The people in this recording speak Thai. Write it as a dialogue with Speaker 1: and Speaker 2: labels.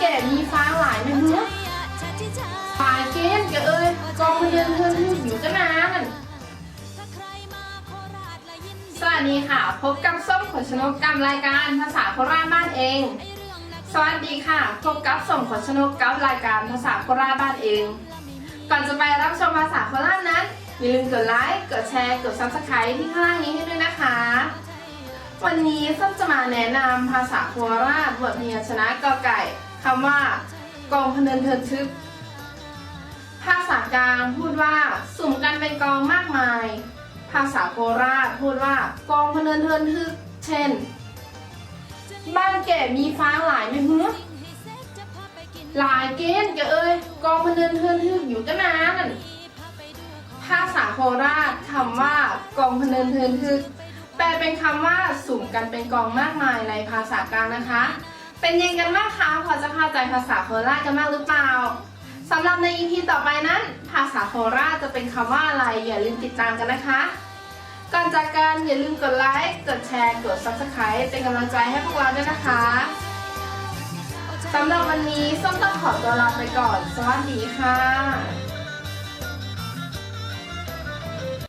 Speaker 1: ฟ้าหลายนะเฮ้ยฝ่ายเกณฑ์แกเอ้ยกองมันเดินเทินทึกอยู่กันนานสวัสดีค่ะ พบกับส้มขนชนกกรรมรายการภาษาโคราชบ้านเอง สวัสดีค่ะ พบกับส้มขนชนกกับรายการภาษาโคราชบ้านเอง ก่อนจะไปรับชมภาษาโคราชนั้นอย่าลืมกดไลค์ กดแชร์ กด subscribe ที่ข้างล่างนี้ให้ด้วยนะคะ วันนี้ส้มจะมาแนะนำภาษาโคราชบทพยัญชนะกอไก่ คำว่ากองพเนินเทินทึก ภาษากลางพูดว่าสุ่มกันเป็นกองมากมาย ภาษาโคราชพูดว่ากองพเนินเทินทึก เช่น บ้านแก่มีฟ้าหลายไหมฮึหลายเกณฑ์แกเอ้ยกองพเนินเทินทึกอยู่กันนานภาษาโคราชคำว่ากองพเนินเทินทึกแปลเป็นคำว่าสุ่มกันเป็นกองมากมายในภาษากลางนะคะ เป็นยังกันบ้างคะพอจะเข้าใจภาษาโคราชกันบ้างหรือเปล่าสำหรับใน EP ต่อไปนั้น ภาษาโคราชจะเป็นคำว่าอะไรอย่าลืมติดตามกันนะคะ ก่อนจากกันอย่าลืมกดไลค์กดแชร์กด subscribe เป็นกำลังใจให้พวกเราด้วยนะคะสำหรับวันนี้ส้มต้องขอตัวลาไปก่อน สวัสดีค่ะ